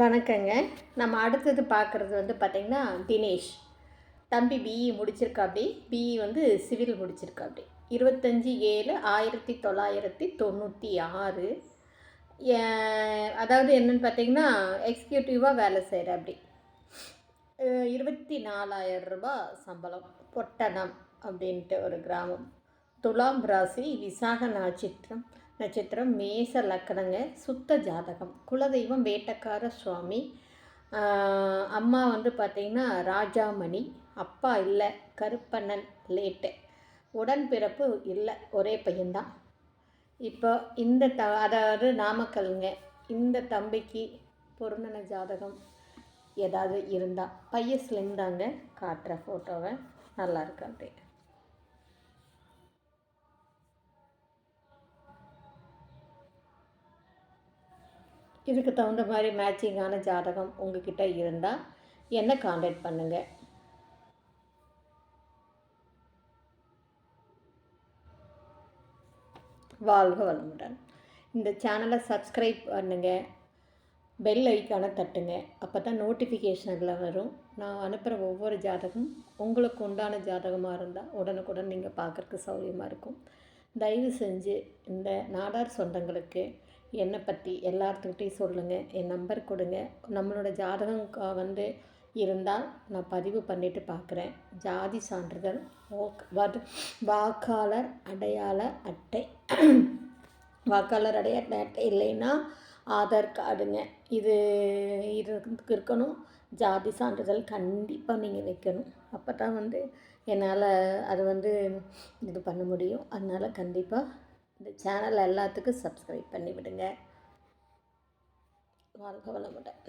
வணக்கங்க. நம்ம அடுத்தது பார்க்குறது வந்து பார்த்திங்கன்னா தினேஷ். தம்பி பிஇ முடிச்சிருக்காப்படி பிஇ வந்து சிவில் முடிச்சிருக்காப்படி இருபத்தஞ்சி ஏழு ஆயிரத்தி தொள்ளாயிரத்தி தொண்ணூற்றி ஆறு. அதாவது என்னென்னு பார்த்தீங்கன்னா எக்ஸிக்யூட்டிவாக வேலை செய்கிறாப்படி இருபத்தி நாலாயிரம் ரூபாய் சம்பளம். பொட்டணம் அப்படின்ட்டு ஒரு கிராமம். துலாம் ராசி விசாக நட்சத்திரம் நட்சத்திரம் மேச லக்கணங்க சுத்த ஜாதகம். குலதெய்வம் வேட்டக்கார சுவாமி. அம்மா வந்து பார்த்திங்கன்னா ராஜாமணி. அப்பா இல்லை கருப்பண்ணன் லேட்டு. உடன்பிறப்பு இல்லை ஒரே பையன்தான். இப்போ இந்த த அதாவது நாமக்கல்ங்க இந்த தம்பிக்கு பொருந்தன ஜாதகம் ஏதாவது இருந்தால் பையன் ஸ்லிம் தாங்க காட்டுற ஃபோட்டோவை நல்லா இருக்கான்ட்டு இதுக்கு தகுந்த மாதிரி மேட்சிங்கான ஜாதகம் உங்ககிட்ட இருந்தால் என்னை காண்டாக்ட் பண்ணுங்கள் வாழ்க வளமுடன். இந்த சேனலை சப்ஸ்கிரைப் பண்ணுங்கள் பெல் ஐக்கானை தட்டுங்க. அப்போ தான் நோட்டிஃபிகேஷனில் வரும். நான் அனுப்புகிற ஒவ்வொரு ஜாதகம் உங்களுக்கு உண்டான ஜாதகமாக இருந்தால் உடனுக்குடன் நீங்கள் பார்க்குறக்கு சௌகரியமாக இருக்கும். தயவு செஞ்சு இந்த நாடார் சொந்தங்களுக்கு என்னை பற்றி எல்லாத்துக்கிட்டையும் சொல்லுங்கள் என் நம்பர் கொடுங்க. நம்மளோட ஜாதகம் வந்து இருந்தால் நான் பதிவு பண்ணிவிட்டு பார்க்குறேன் ஜாதி சான்றிதழ் ஓக் வாக்காளர் அடையாள அட்டை. வாக்காளர் அடையாள அட்டை இல்லைன்னா ஆதார் கார்டுங்க. இது இருக்கணும். ஜாதி சான்றிதழ் கண்டிப்பாக நீங்கள் வைக்கணும். அப்போ தான் வந்து என்னால் அது வந்து இது பண்ண முடியும். அதனால் கண்டிப்பாக இந்த சேனல் எல்லாத்துக்கும் சப்ஸ்கிரைப் பண்ணிவிடுங்க. வாழ்க வளமுடன்.